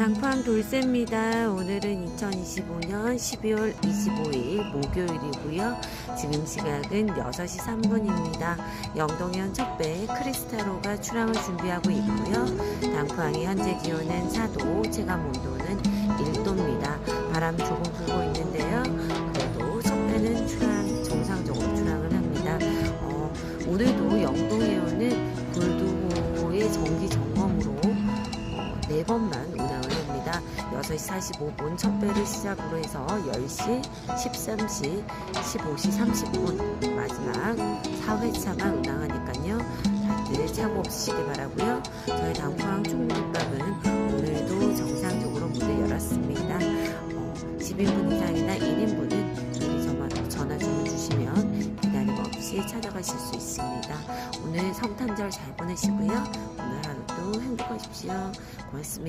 당팡 돌쇠입니다. 오늘은 2025년 12월 25일 목요일이고요. 지금 시각은 6시 3분입니다. 영동현 첫배 크리스타로가 출항을 준비하고 있고요. 당팡의 현재 기온은 4도, 체감 온도는 1도입니다. 바람 조금 불고 있는데요. 그래도 첫배는 출항, 정상적으로 출항을 합니다. 어, 오늘도 영동해오는 불두호의 정기 점검으로 어, 네 번만 운항을 합니다. 6시 45분 첫 배를 시작으로 해서 10시, 13시, 15시 30분 마지막 4회차만 운항하니까요. 다들 사고 없으시기 바라고요. 저희 당포항 총무집밥은 오늘도 정상적으로 문을 열었습니다. 어, 10인분 이상이나 1인분은 미리 전화, 전화 주문 주시면 기다림 없이 찾아가실 수 있습니다. 오늘 성탄절 잘 보내시고요. 오늘 하루도 행복하십시오. 고맙습니다.